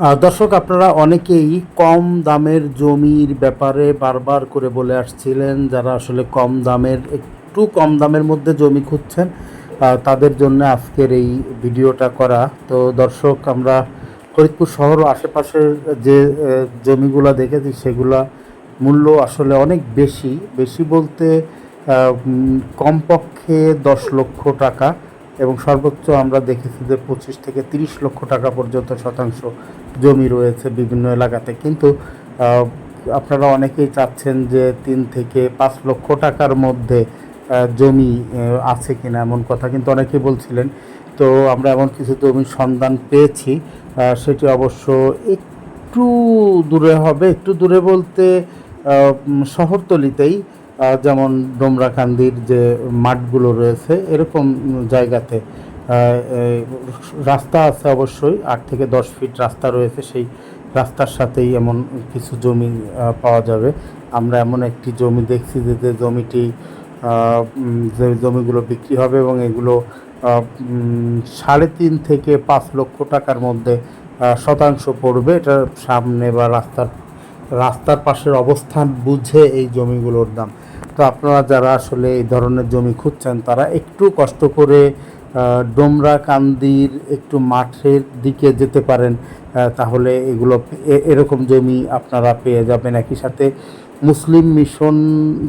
দর্শক, আপনারা অনেকেই কম দামের জমির ব্যাপারে বারবার করে বলে আসছিলেন যারা আসলে কম দামের, একটু কম দামের মধ্যে জমি খুঁজছেন তাদের জন্য আজকের এই ভিডিওটা করা। তো দর্শক, আমরা ফরিদপুর শহর আশেপাশের যে জমিগুলো দেখেছি, সেগুলা মূল্য আসলে অনেক বেশি। বেশি বলতে কমপক্ষে দশ লক্ষ টাকা। এবং সর্বোচ্চ আমরা দেখেছি যে পঁচিশ থেকে তিরিশ লক্ষ টাকা পর্যন্ত শতাংশ জমি রয়েছে বিভিন্ন এলাকাতে। কিন্তু আপনারা অনেকেই চাচ্ছেন যে তিন থেকে পাঁচ লক্ষ টাকার মধ্যে জমি আছে কিনা এমন কথা, কিন্তু অনেকেই বলছিলেন। তো আমরা এমন কিছু জমির সন্ধান পেয়েছি সেটি অবশ্য একটু দূরে হবে, একটু দূরে বলতে শহরতলিতেই। যেমন ডোমরাকান্দির যে মাঠগুলো রয়েছে, এরকম জায়গাতে রাস্তা আছে অবশ্যই, আট থেকে দশ ফিট রাস্তা রয়েছে, সেই রাস্তার সাথেই এমন কিছু জমি পাওয়া যাবে। আমরা এমন একটি জমি দেখছি যে যে জমিটি যে জমিগুলো বিক্রি হবে এবং এগুলো সাড়ে তিন থেকে পাঁচ লক্ষ টাকার মধ্যে শতাংশ পড়বে। এটার সামনে বা রাস্তার রাস্তার পাশের অবস্থান বুঝে এই জমিগুলোর দাম। তো আপনারা যারা আসলে এই ধরনের জমি খুঁজছেন, তারা একটু কষ্ট করে ডোমরা, কান্দির একটু মাঠের দিকে যেতে পারেন তাহলে এগুলো এরকম জমি আপনারা পেয়ে যাবেন। একই সাথে মুসলিম মিশন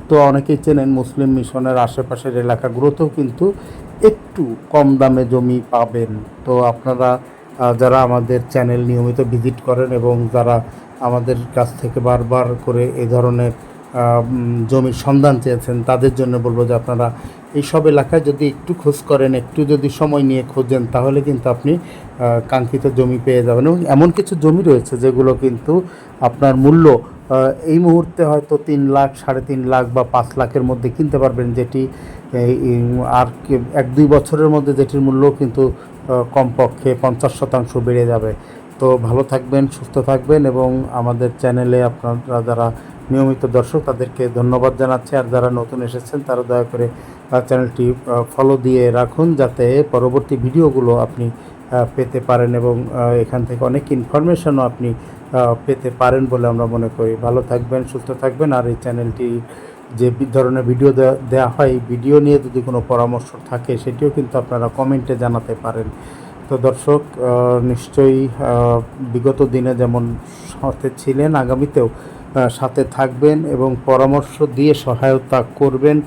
তো অনেকেই চেনেন, মুসলিম মিশনের আশেপাশের এলাকাগুলোতেও কিন্তু একটু কম দামে জমি পাবেন। তো আপনারা যারা আমাদের চ্যানেল নিয়মিত ভিজিট করেন এবং যারা আমাদের কাছ থেকে বারবার করে এ ধরনের জমির সন্ধান চেয়েছেন, তাদের জন্য বলব যে আপনারা এইসব এলাকায় যদি একটু খোঁজ করেন, একটু যদি সময় নিয়ে খোঁজেন, তাহলে কিন্তু আপনি কাঙ্ক্ষিত জমি পেয়ে যাবেন। এবং এমন কিছু জমি রয়েছে যেগুলো কিন্তু আপনার মূল্য এই মুহূর্তে হয়তো তিন লাখ, সাড়ে তিন লাখ বা পাঁচ লাখের মধ্যে কিনতে পারবেন, যেটি আর এক দুই বছরের মধ্যে যেটির মূল্য কিন্তু কমপক্ষে পঞ্চাশ শতাংশ বেড়ে যাবে। তো ভালো থাকবেন, সুস্থ থাকবেন এবং আমাদের চ্যানেলে আপনারা যারা নিয়মিত দর্শক তাদেরকে ধন্যবাদ জানাচ্ছি। আর যারা নতুন এসেছেন, তারা দয়া করে চ্যানেলটি ফলো দিয়ে রাখুন যাতে পরবর্তী ভিডিওগুলো আপনি পেতে পারেন এবং এখান থেকে অনেক ইনফরমেশনও আপনি পেতে পারেন বলে আমরা মনে করি। ভালো থাকবেন, সুস্থ থাকবেন। আর এই চ্যানেলটি যে ধরনের ভিডিও দেওয়া হয় ভিডিও নিয়ে যদি কোনো পরামর্শ থাকে, সেটিও কিন্তু আপনারা কমেন্টে জানাতে পারেন। তো দর্শক নিশ্চয়ই বিগত দিনে যেমন সাথে ছিলেন, আগামীতেও সাথে থাকবেন এবং পরামর্শ দিয়ে সহায়তা করবেন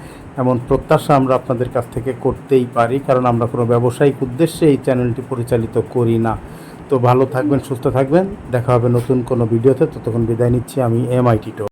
এমন প্রত্যাশা আমরা আপনাদের কাছ থেকে করতেই পারি, কারণ আমরা কোনো ব্যবসায়িক উদ্দেশ্যে এই চ্যানেলটি পরিচালিত করি না। তো ভালো থাকবেন, সুস্থ থাকবেন। দেখা হবে নতুন কোনো ভিডিওতে। ততক্ষণ বিদায় নিচ্ছি আমি এম আই